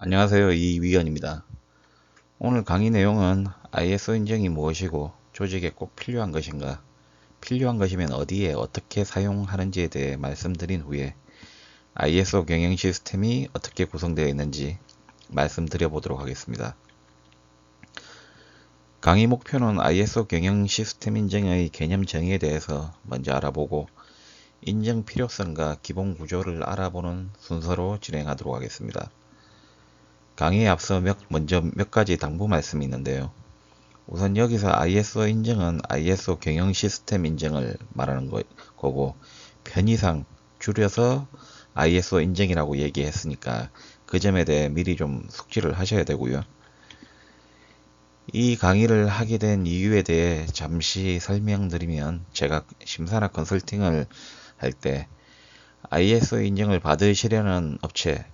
안녕하세요 이위원입니다. 오늘 강의 내용은 ISO 인증이 무엇이고 조직에 꼭 필요한 것인가 필요한 것이면 어디에 어떻게 사용하는지에 대해 말씀드린 후에 ISO 경영 시스템이 어떻게 구성되어 있는지 말씀드려 보도록 하겠습니다. 강의 목표는 ISO 경영 시스템 인증의 개념 정의에 대해서 먼저 알아보고 인증 필요성과 기본 구조를 알아보는 순서로 진행하도록 하겠습니다. 강의에 앞서 몇, 먼저 몇 가지 당부 말씀이 있는데요. 우선 여기서 ISO 인증은 ISO 경영 시스템 인증을 말하는 거, 거고 편의상 줄여서 ISO 인증이라고 얘기했으니까 그 점에 대해 미리 좀 숙지를 하셔야 되고요. 이 강의를 하게 된 이유에 대해 잠시 설명드리면 제가 심사나 컨설팅을 할 때 ISO 인증을 받으시려는 업체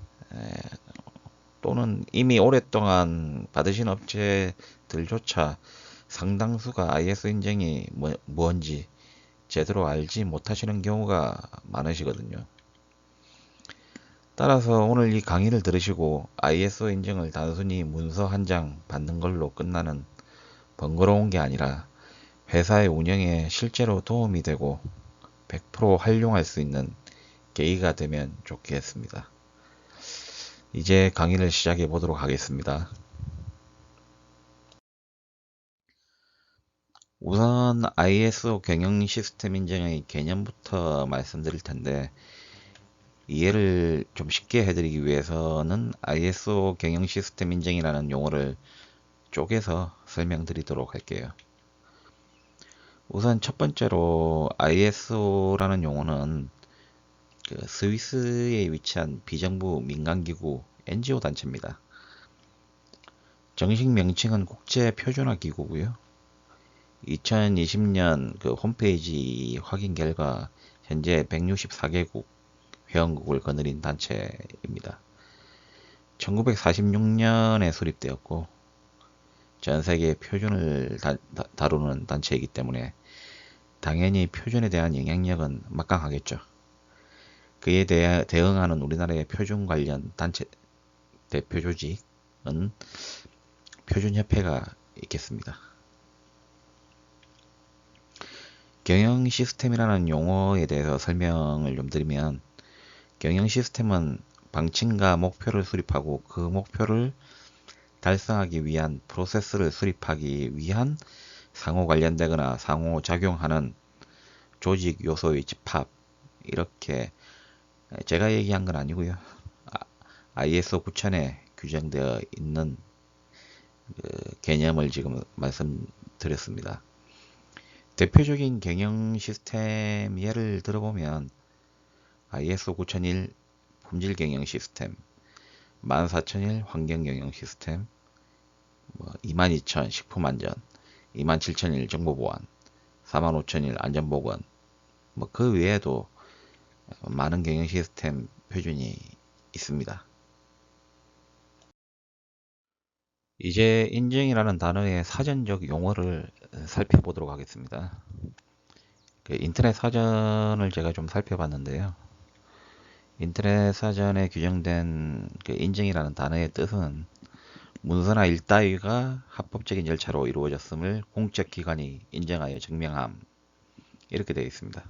또는 이미 오랫동안 받으신 업체들조차 상당수가 ISO 인증이 뭐, 뭔지 제대로 알지 못하시는 경우가 많으시거든요. 따라서 오늘 이 강의를 들으시고 ISO 인증을 단순히 문서 한 장 받는 걸로 끝나는 번거로운 게 아니라 회사의 운영에 실제로 도움이 되고 100% 활용할 수 있는 계기가 되면 좋겠습니다. 이제 강의를 시작해 보도록 하겠습니다. 우선 ISO 경영 시스템 인증의 개념부터 말씀드릴 텐데 이해를 좀 쉽게 해드리기 위해서는 ISO 경영 시스템 인증이라는 용어를 쪼개서 설명드리도록 할게요. 우선 첫 번째로 ISO라는 용어는 그 스위스에 위치한 비정부 민간기구 NGO 단체입니다. 정식 명칭은 국제표준화기구고요. 2020년 그 홈페이지 확인 결과 현재 164개국 회원국을 거느린 단체입니다. 1946년에 수립되었고 전 세계 표준을 다, 다 루는 단체이기 때문에 당연히 표준에 대한 영향력은 막강하겠죠. 그에 대해 대응하는 우리나라의 표준 관련 단체 대표 조직은 표준협회가 있겠습니다. 경영 시스템이라는 용어에 대해서 설명을 좀 드리면 경영 시스템은 방침과 목표를 수립하고 그 목표를 달성하기 위한 프로세스를 수립하기 위한 상호 관련되거나 상호 작용하는 조직 요소의 집합 이렇게 제가 얘기한 건 아니고요. ISO 9000에 규정되어 있는 그 개념을 지금 말씀드렸습니다. 대표적인 경영 시스템 예를 들어보면 ISO 9001 품질 경영 시스템, 14001 환경 경영 시스템, 뭐 22000 식품 안전, 27001 정보 보안, 45001 안전 보건, 뭐 그 외에도 많은 경영 시스템 표준이 있습니다. 이제 인증이라는 단어의 사전적 용어를 살펴보도록 하겠습니다. 그 인터넷 사전을 제가 좀 살펴봤는데요. 인터넷 사전에 규정된 그 인증이라는 단어의 뜻은 문서나 일 따위가 합법적인 절차로 이루어졌음을 공적 기관이 인정하여 증명함 이렇게 되어 있습니다.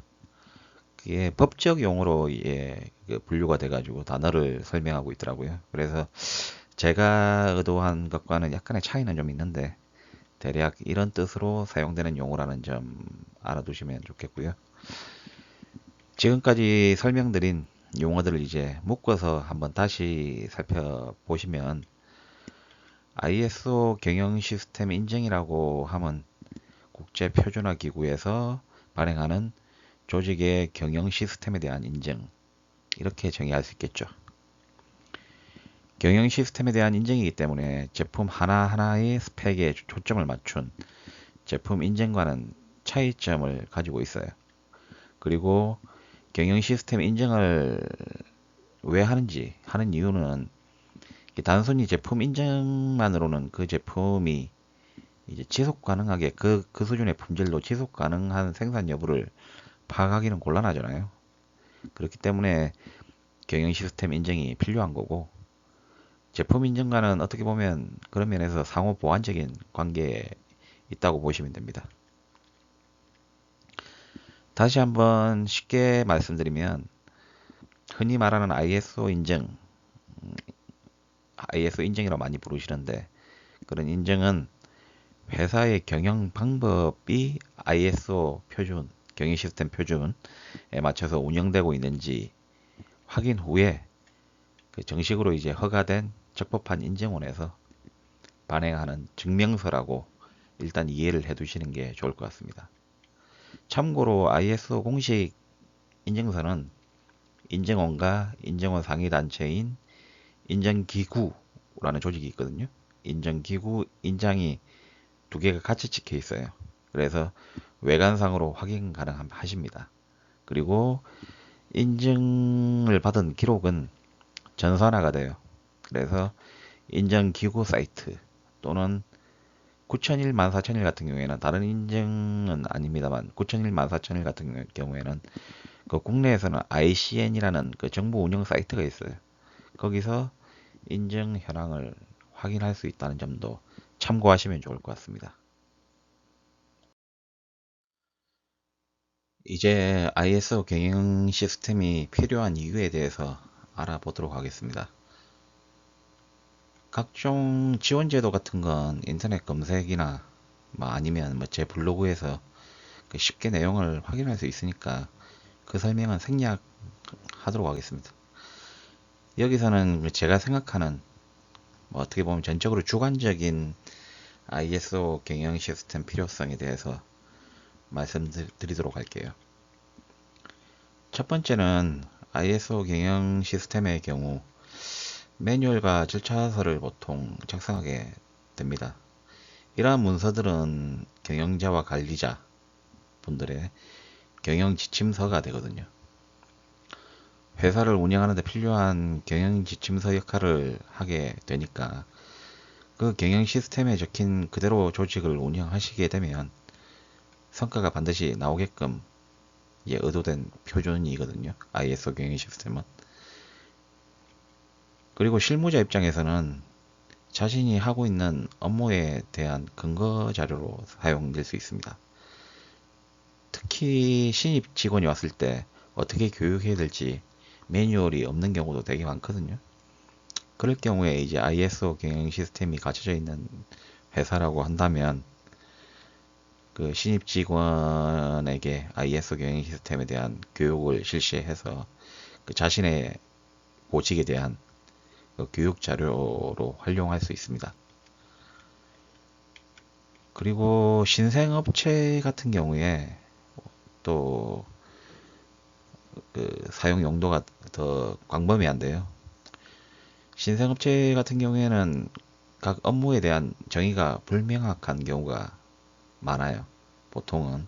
그게 법적 용어로 예, 그 분류가 돼가지고 단어를 설명하고 있더라고요. 그래서 제가 의도한 것과는 약간의 차이는 좀 있는데 대략 이런 뜻으로 사용되는 용어라는 점 알아두시면 좋겠고요. 지금까지 설명드린 용어들을 이제 묶어서 한번 다시 살펴보시면 ISO 경영 시스템 인증이라고 하면 국제 표준화 기구에서 발행하는 조직의 경영 시스템에 대한 인증 이렇게 정의할 수 있겠죠. 경영 시스템에 대한 인증이기 때문에 제품 하나하나의 스펙에 초점을 맞춘 제품 인증과는 차이점을 가지고 있어요. 그리고 경영 시스템 인증을 왜 하는지 하는 이유는 단순히 제품 인증만으로는 그 제품이 이제 지속 가능하게 그, 그 수준의 품질로 지속 가능한 생산 여부를 파악하기는 곤란하잖아요. 그렇기 때문에 경영 시스템 인증이 필요한 거고 제품 인증과는 어떻게 보면 그런 면에서 상호 보완적인 관계에 있다고 보시면 됩니다. 다시 한번 쉽게 말씀드리면 흔히 말하는 ISO 인증, ISO 인증이라고 많이 부르시는데 그런 인증은 회사의 경영 방법이 ISO 표준, 경영 시스템 표준에 맞춰서 운영되고 있는지 확인 후에 그 정식으로 이제 허가된 적법한 인증원에서 발행하는 증명서라고 일단 이해를 해 두시는 게 좋을 것 같습니다. 참고로 ISO 공식 인증서는 인증원과 인증원 상위 단체인 인증기구라는 조직이 있거든요. 인증기구 인장이 두 개가 같이 찍혀 있어요. 그래서 외관상으로 확인 가능하십니다. 그리고 인증을 받은 기록은 전산화가 돼요. 그래서 인증기구 사이트 또는 9001, 14001 같은 경우에는 다른 인증은 아닙니다만 9001, 14001 같은 경우에는 그 국내에서는 ICN이라는 그 정부 운영 사이트가 있어요. 거기서 인증 현황을 확인할 수 있다는 점도 참고하시면 좋을 것 같습니다. 이제 ISO 경영 시스템이 필요한 이유에 대해서 알아보도록 하겠습니다. 각종 지원 제도 같은 건 인터넷 검색이나 뭐 아니면 뭐 제 블로그에서 그 쉽게 내용을 확인할 수 있으니까 그 설명은 생략하도록 하겠습니다. 여기서는 제가 생각하는 뭐 어떻게 보면 전적으로 주관적인 ISO 경영 시스템 필요성에 대해서 말씀드리도록 할게요. 첫 번째는 ISO 경영 시스템의 경우 매뉴얼과 절차서를 보통 작성하게 됩니다. 이러한 문서들은 경영자와 관리자 분들의 경영 지침서가 되거든요. 회사를 운영하는 데 필요한 경영 지침서 역할을 하게 되니까 그 경영 시스템에 적힌 그대로 조직을 운영하시게 되면 성과가 반드시 나오게끔 예, 의도된 표준이거든요. ISO 경영 시스템은. 그리고 실무자 입장에서는 자신이 하고 있는 업무에 대한 근거 자료로 사용될 수 있습니다. 특히 신입 직원이 왔을 때 어떻게 교육해야 될지 매뉴얼이 없는 경우도 되게 많거든요. 그럴 경우에 이제 ISO 경영 시스템이 갖춰져 있는 회사라고 한다면 그 신입 직원에게 ISO 경영 시스템에 대한 교육을 실시해서 그 자신의 보직에 대한 그 교육 자료로 활용할 수 있습니다. 그리고 신생업체 같은 경우에 또 그 사용 용도가 더 광범위한데요. 신생업체 같은 경우에는 각 업무에 대한 정의가 불명확한 경우가 많아요. 보통은.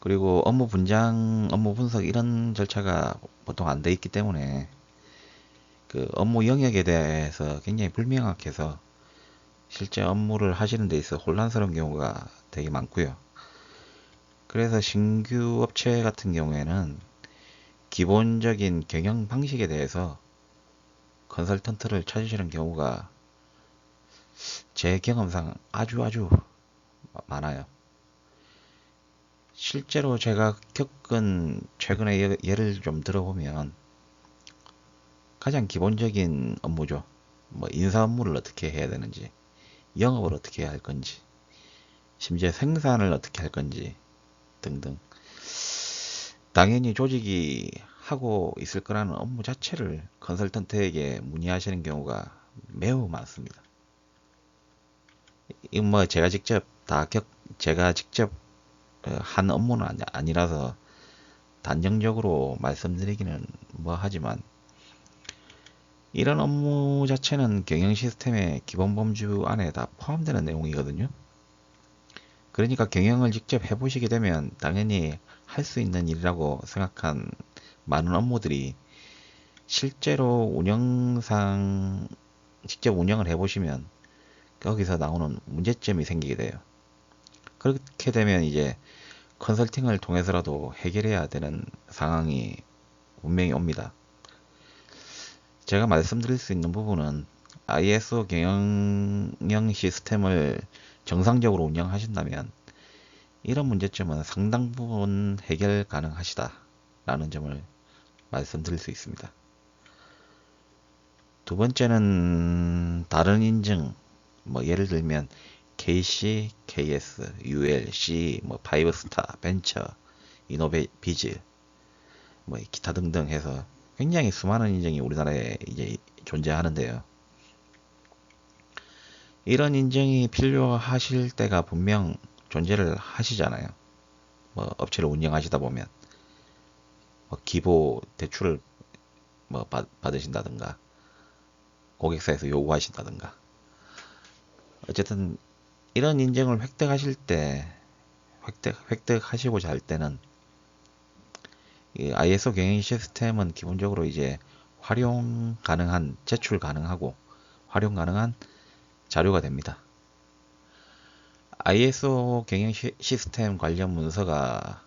그리고 업무 분장, 업무 분석 이런 절차가 보통 안 돼 있기 때문에 그 업무 영역에 대해서 굉장히 불명확해서 실제 업무를 하시는 데 있어 혼란스러운 경우가 되게 많고요. 그래서 신규 업체 같은 경우에는 기본적인 경영 방식에 대해서 컨설턴트를 찾으시는 경우가 제 경험상 아주 아주 많아요. 실제로 제가 겪은 최근에 예를 좀 들어보면 가장 기본적인 업무죠. 뭐 인사 업무를 어떻게 해야 되는지, 영업을 어떻게 할 건지, 심지어 생산을 어떻게 할 건지 등등. 당연히 조직이 하고 있을 거라는 업무 자체를 컨설턴트에게 문의하시는 경우가 매우 많습니다. 이뭐 제가 직접 다 겪, 제가 직접 어, 한 업무는 아니라서 단정적으로 말씀드리기는 뭐 하지만 이런 업무 자체는 경영 시스템의 기본 범주 안에 다 포함되는 내용이거든요. 그러니까 경영을 직접 해보시게 되면 당연히 할 수 있는 일이라고 생각한 많은 업무들이 실제로 운영상 직접 운영을 해보시면 거기서 나오는 문제점이 생기게 돼요. 그렇게 되면 이제 컨설팅을 통해서라도 해결해야 되는 상황이 분명히 옵니다. 제가 말씀드릴 수 있는 부분은 ISO 경영 시스템을 정상적으로 운영하신다면 이런 문제점은 상당 부분 해결 가능하시다 라는 점을 말씀드릴 수 있습니다. 두 번째는 다른 인증 뭐 예를 들면 KC, KS, UL, C, 뭐 파이브스타, 벤처, 이노베 비즈 뭐 기타 등등 해서 굉장히 수많은 인증이 우리나라에 이제 존재하는데요. 이런 인증이 필요하실 때가 분명 존재를 하시잖아요. 뭐 업체를 운영하시다 보면 뭐 기보 대출을 뭐 받, 받으신다든가 고객사에서 요구하신다든가 어쨌든 이런 인증을 획득하실 때 획득, 획득하시고자 할 때는 이 ISO 경영 시스템은 기본적으로 이제 활용 가능한 제출 가능하고 활용 가능한 자료가 됩니다. ISO 경영 시스템 관련 문서가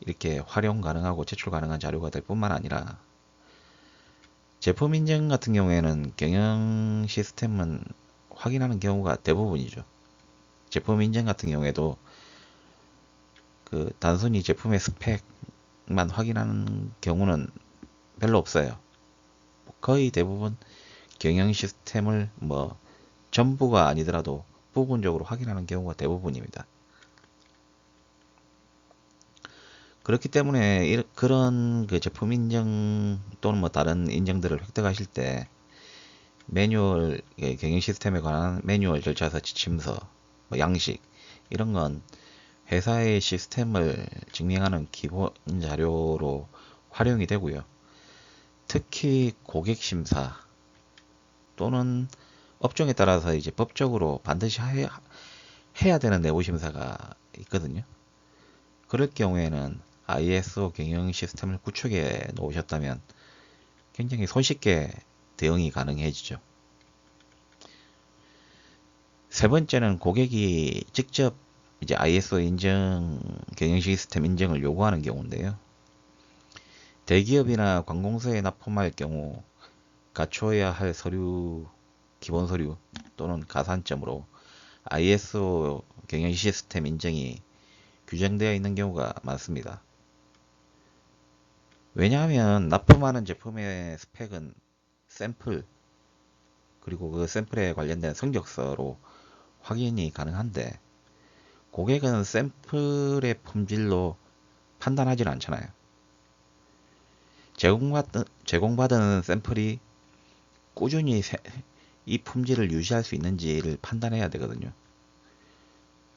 이렇게 활용 가능하고 제출 가능한 자료가 될 뿐만 아니라 제품 인증 같은 경우에는 경영 시스템은 확인하는 경우가 대부분이죠. 제품 인증 같은 경우에도 그 단순히 제품의 스펙만 확인하는 경우는 별로 없어요. 거의 대부분 경영 시스템을 뭐 전부가 아니더라도 부분적으로 확인하는 경우가 대부분입니다. 그렇기 때문에 그런 그 제품 인증 또는 뭐 다른 인증들을 획득하실 때 매뉴얼 예, 경영 시스템에 관한 매뉴얼 절차서 지침서 뭐 양식 이런 건 회사의 시스템을 증명하는 기본 자료로 활용이 되고요. 특히 고객 심사 또는 업종에 따라서 이제 법적으로 반드시 해야, 해야 되는 내부 심사가 있거든요. 그럴 경우에는 ISO 경영 시스템을 구축해 놓으셨다면 굉장히 손쉽게 대응이 가능해지죠. 세 번째는 고객이 직접 이제 ISO 인증 경영 시스템 인증을 요구하는 경우인데요. 대기업이나 관공서에 납품할 경우 갖춰야 할 서류 기본 서류 또는 가산점으로 ISO 경영 시스템 인증이 규정되어 있는 경우가 많습니다. 왜냐하면 납품하는 제품의 스펙은 샘플 그리고 그 샘플에 관련된 성적서로 확인이 가능한데 고객은 샘플의 품질로 판단하지는 않잖아요. 제공받은, 제공받은 샘플이 꾸준히 이 품질을 유지할 수 있는지를 판단해야 되거든요.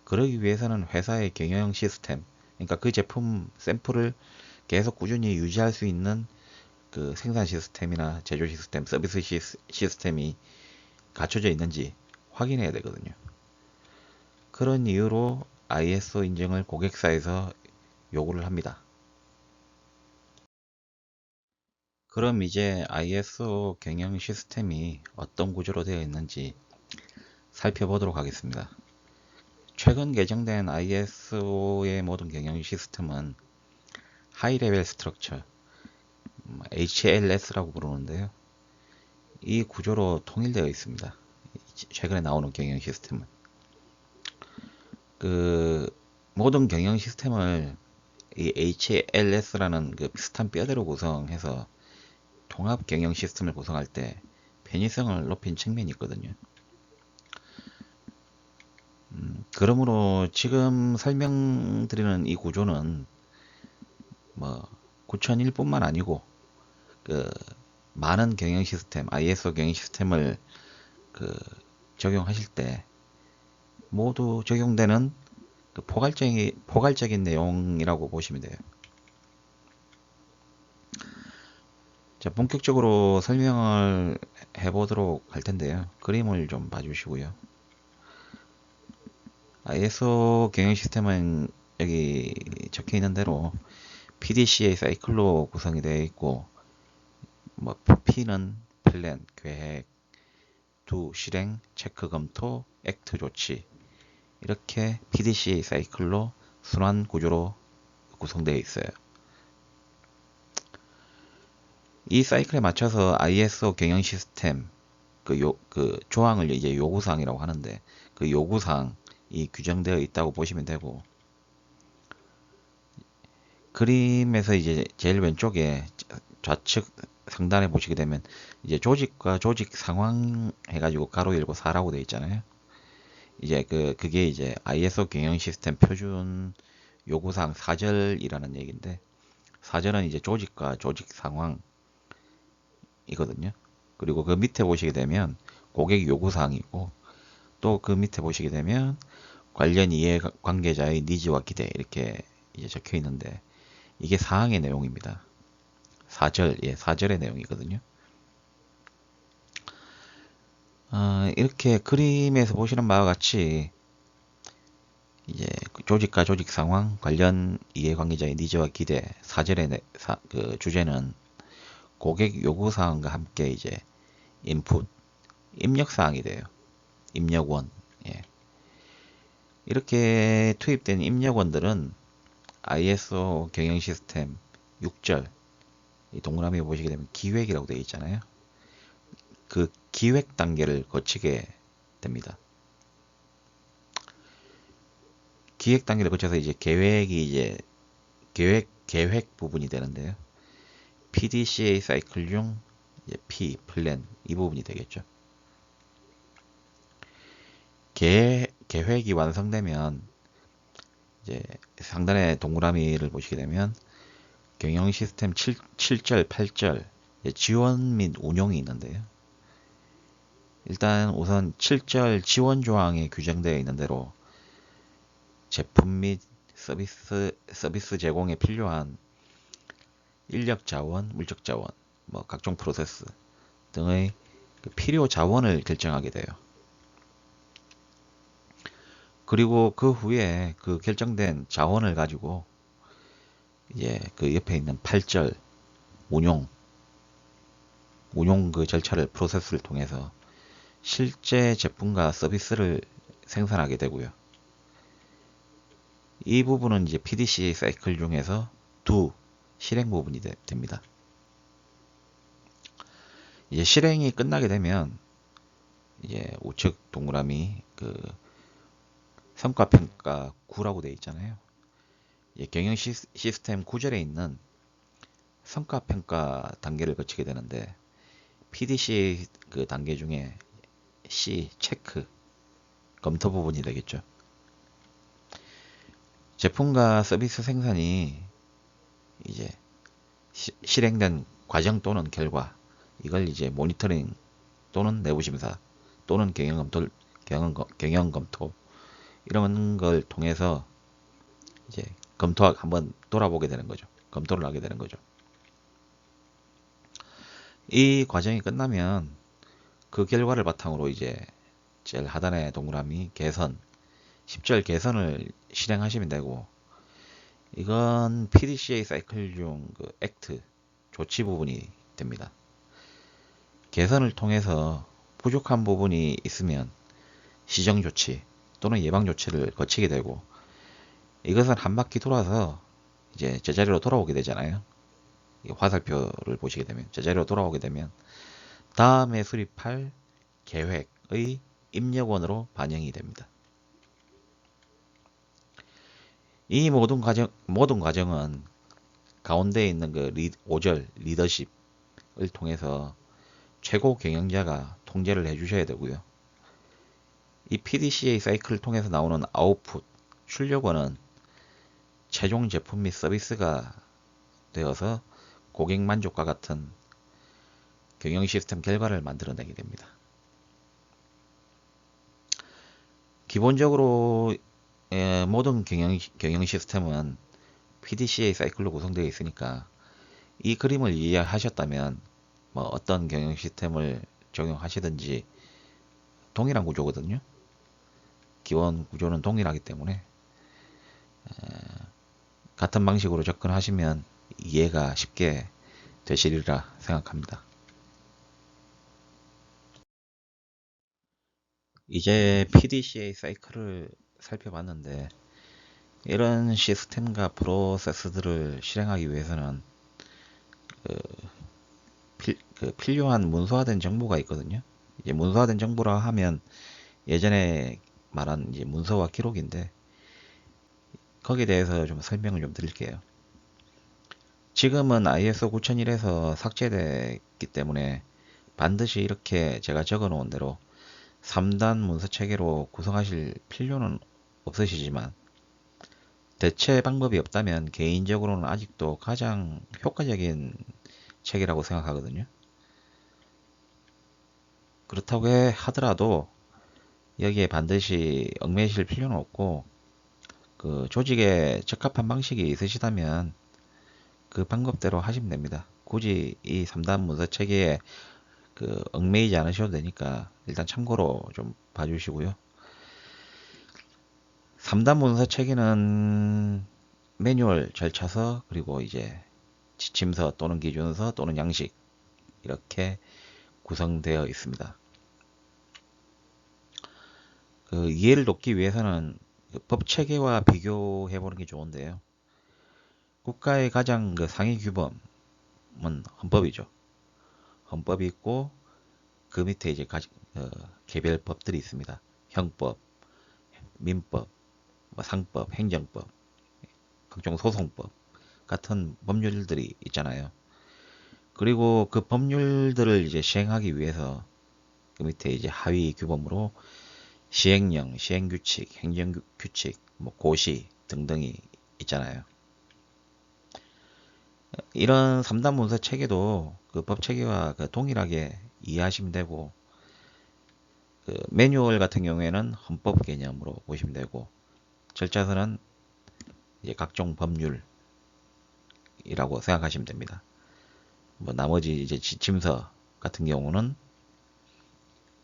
그러기 위해서는 회사의 경영 시스템, 그러니까 그 제품 샘플을 계속 꾸준히 유지할 수 있는 그 생산 시스템이나 제조 시스템, 서비스 시스템이 갖춰져 있는지 확인해야 되거든요. 그런 이유로 ISO 인증을 고객사에서 요구를 합니다. 그럼 이제 ISO 경영 시스템이 어떤 구조로 되어 있는지 살펴보도록 하겠습니다. 최근 개정된 ISO의 모든 경영 시스템은 하이 레벨 스트럭처 HLS라고 부르는데요. 이 구조로 통일되어 있습니다. 최근에 나오는 경영 시스템은 그 모든 경영 시스템을 이 HLS라는 그 비슷한 뼈대로 구성해서 통합 경영 시스템을 구성할 때 편의성을 높인 측면이 있거든요. 음, 그러므로 지금 설명드리는 이 구조는 뭐 9001뿐만 아니고 그 많은 경영 시스템, ISO 경영 시스템을 그 적용하실 때 모두 적용되는 그 포괄적인 포괄적인 내용이라고 보시면 돼요. 자, 본격적으로 설명을 해보도록 할 텐데요. 그림을 좀 봐주시고요. ISO 경영 시스템은 여기 적혀 있는 대로 PDCA 사이클로 구성이 되어 있고, 뭐 P는 플랜, 계획, 두 실행, 체크 검토, 액트 조치 이렇게 PDCA 사이클로 순환 구조로 구성되어 있어요. 이 사이클에 맞춰서 ISO 경영 시스템 그 요 그 조항을 이제 요구사항이라고 하는데 그 요구사항이 규정되어 있다고 보시면 되고 그림에서 이제 제일 왼쪽에 좌측 상단에 보시게 되면 이제 조직과 조직 상황 해가지고 가로 열고 4라고 되어 있잖아요. 이제 그 그게 이제 ISO 경영 시스템 표준 요구사항 4절이라는 얘기인데 4절은 이제 조직과 조직 상황 이거든요. 그리고 그 밑에 보시게 되면 고객 요구사항이고 또 그 밑에 보시게 되면 관련 이해 관계자의 니즈와 기대 이렇게 이제 적혀 있는데 이게 사항의 내용입니다. 4절, 예, 4절의 내용이거든요. 어, 이렇게 그림에서 보시는 바와 같이 이제 그 조직과 조직 상황, 관련 이해관계자의 니즈와 기대, 4절의 내, 사, 그 주제는 고객 요구 사항과 함께 이제 인풋, 입력 사항이 돼요. 입력원. 예. 이렇게 투입된 입력원들은 ISO 경영 시스템 6절 이 동그라미 보시게 되면 기획이라고 되어 있잖아요. 그 기획 단계를 거치게 됩니다. 기획 단계를 거쳐서 이제 계획이 이제 계획 계획 부분이 되는데요. PDCA 사이클 중 이제 P 플랜 이 부분이 되겠죠. 계, 계획이 완성되면 이제 상단의 동그라미를 보시게 되면 경영 시스템 7, 7절, 8절 지원 및 운용이 있는데요. 일단 우선 7절 지원 조항에 규정되어 있는 대로 제품 및 서비스, 서비스 제공에 필요한 인력 자원, 물적 자원, 뭐 각종 프로세스 등의 그 필요 자원을 결정하게 돼요. 그리고 그 후에 그 결정된 자원을 가지고 이제 그 옆에 있는 8절 운용 운용 그 절차를 프로세스를 통해서 실제 제품과 서비스를 생산하게 되고요. 이 부분은 이제 PDCA 사이클 중에서 두 실행 부분이 되, 됩니다. 이제 실행이 끝나게 되면 이제 우측 동그라미 그 성과 평가 9라고 되어 있잖아요. 경영 시스템 구절에 있는 성과 평가 단계를 거치게 되는데 PDC 그 단계 중에 C 체크 검토 부분이 되겠죠. 제품과 서비스 생산이 이제 시, 실행된 과정 또는 결과 이걸 이제 모니터링 또는 내부 심사 또는 경영 검토 경영, 경영 검토 이런 걸 통해서 이제 검토 한번 돌아보게 되는 거죠. 검토를 하게 되는 거죠. 이 과정이 끝나면 그 결과를 바탕으로 이제 제일 하단의 동그라미 개선 10절 개선을 실행하시면 되고 이건 PDCA 사이클 중그 액트 조치 부분이 됩니다. 개선을 통해서 부족한 부분이 있으면 시정 조치 또는 예방 조치를 거치게 되고 이것은 한 바퀴 돌아서 이제 제자리로 돌아오게 되잖아요. 화살표를 보시게 되면 제자리로 돌아오게 되면 다음에 수립할 계획의 입력원으로 반영이 됩니다. 이 모든 과정 모든 과정은 가운데 있는 그 리, 5절 리더십을 통해서 최고 경영자가 통제를 해주셔야 되고요. 이 PDCA 사이클을 통해서 나오는 아웃풋 출력원은 최종 제품 및 서비스가 되어서 고객 만족과 같은 경영 시스템 결과를 만들어내게 됩니다. 기본적으로 예, 모든 경영, 경영 시스템은 PDCA 사이클로 구성되어 있으니까 이 그림을 이해하셨다면 뭐 어떤 경영 시스템을 적용하시든지 동일한 구조거든요. 기본 구조는 동일하기 때문에 같은 방식으로 접근하시면 이해가 쉽게 되시리라 생각합니다. 이제 PDCA 사이클을 살펴봤는데 이런 시스템과 프로세스들을 실행하기 위해서는 그 필, 그 필요한 문서화된 정보가 있거든요. 이제 문서화된 정보라 하면 예전에 말한 이제 문서와 기록인데 거기에 대해서 좀 설명을 좀 드릴게요. 지금은 ISO 9001에서 삭제됐기 때문에 반드시 이렇게 제가 적어 놓은 대로 3단 문서 체계로 구성하실 필요는 없으시지만 대체 방법이 없다면 개인적으로는 아직도 가장 효과적인 체계라고 생각하거든요. 그렇다고 해- 하더라도 여기에 반드시 얽매이실 필요는 없고 그 조직에 적합한 방식이 있으시다면 그 방법대로 하시면 됩니다. 굳이 이 3단 문서 체계에 그 얽매이지 않으셔도 되니까 일단 참고로 좀 봐주시고요. 3단 문서 체계는 매뉴얼 절차서 그리고 이제 지침서 또는 기준서 또는 양식 이렇게 구성되어 있습니다. 그 이해를 돕기 위해서는 그 법 체계와 비교해 보는 게 좋은데요. 국가의 가장 그 상위 규범은 헌법이죠. 헌법이 있고 그 밑에 이제 가, 어, 개별 법들이 있습니다. 형법, 민법, 뭐 상법, 행정법, 각종 소송법 같은 법률들이 있잖아요. 그리고 그 법률들을 이제 시행하기 위해서 그 밑에 이제 하위 규범으로 시행령, 시행규칙, 행정규칙, 뭐 고시 등등이 있잖아요. 이런 3단 문서 체계도 그 법 체계와 그 동일하게 이해하시면 되고 그 매뉴얼 같은 경우에는 헌법 개념으로 보시면 되고 절차서는 이제 각종 법률이라고 생각하시면 됩니다. 뭐 나머지 이제 지침서 같은 경우는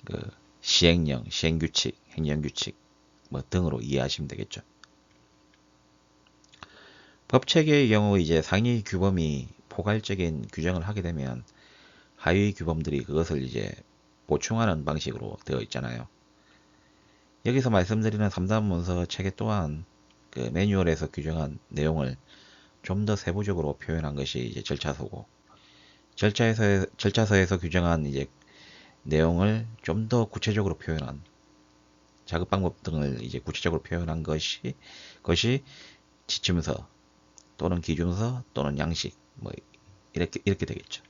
그 시행령, 시행규칙, 행정규칙 뭐 등으로 이해하시면 되겠죠. 법체계의 경우 이제 상위 규범이 포괄적인 규정을 하게 되면 하위 규범들이 그것을 이제 보충하는 방식으로 되어 있잖아요. 여기서 말씀드리는 3단 문서 체계 또한 그 매뉴얼에서 규정한 내용을 좀 더 세부적으로 표현한 것이 이제 절차서고 절차에서 절차서에서 규정한 이제 내용을 좀 더 구체적으로 표현한 작업 방법 등을 이제 구체적으로 표현한 것이 것이 지침서 또는 기준서 또는 양식 뭐 이렇게 이렇게 되겠죠.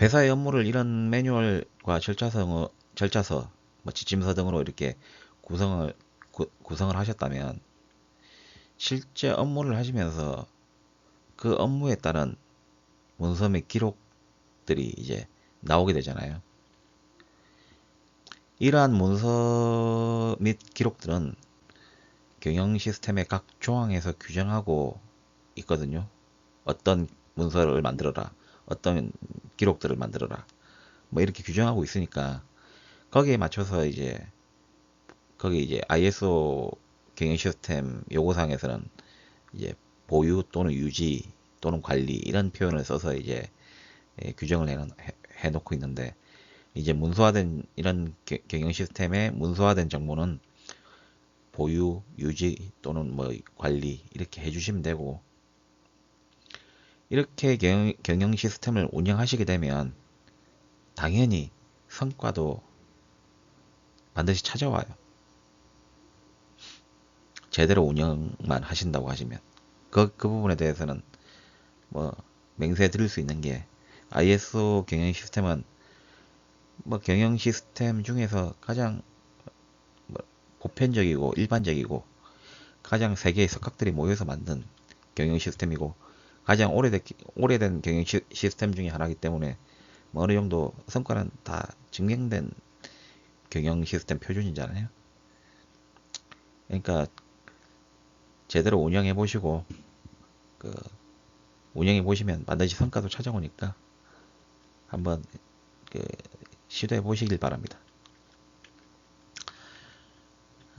회사의 업무를 이런 매뉴얼과 절차서 절차서 뭐 지침서 등으로 이렇게 구성을 구, 구성을 하셨다면 실제 업무를 하시면서 그 업무에 따른 문서 및 기록 들이 이제 나오게 되잖아요. 이러한 문서 및 기록들은 경영 시스템의 각 조항에서 규정하고 있거든요. 어떤 문서를 만들어라. 어떤 기록들을 만들어라. 뭐 이렇게 규정하고 있으니까 거기에 맞춰서 이제 거기 이제 ISO 경영 시스템 요구사항에서는 이제 보유 또는 유지 또는 관리 이런 표현을 써서 이제 예, 규정을 해, 해 놓고 있는데 이제 문서화된 이런 경영 시스템의 문서화된 정보는 보유, 유지 또는 뭐 관리 이렇게 해주시면 되고 이렇게 경영, 경영 시스템을 운영하시게 되면 당연히 성과도 반드시 찾아와요. 제대로 운영만 하신다고 하시면 그, 그 부분에 대해서는 뭐 맹세 드릴 수 있는 게 ISO 경영 시스템은 뭐 경영 시스템 중에서 가장 뭐 보편적이고 일반적이고 가장 세계의 석학들이 모여서 만든 경영 시스템이고 가장 오래된, 오래된 경영 시, 스템 중에 하나이기 때문에 뭐 어느 정도 성과는 다 증명된 경영 시스템 표준이잖아요. 그러니까 제대로 운영해 보시고 그 운영해 보시면 반드시 성과도 찾아오니까 한번 그 시도해 보시길 바랍니다.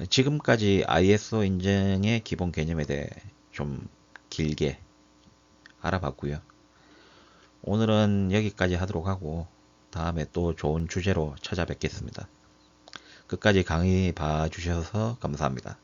지금까지 ISO 인증의 기본 개념에 대해 좀 길게 알아봤고요. 오늘은 여기까지 하도록 하고 다음에 또 좋은 주제로 찾아뵙겠습니다. 끝까지 강의 봐주셔서 감사합니다.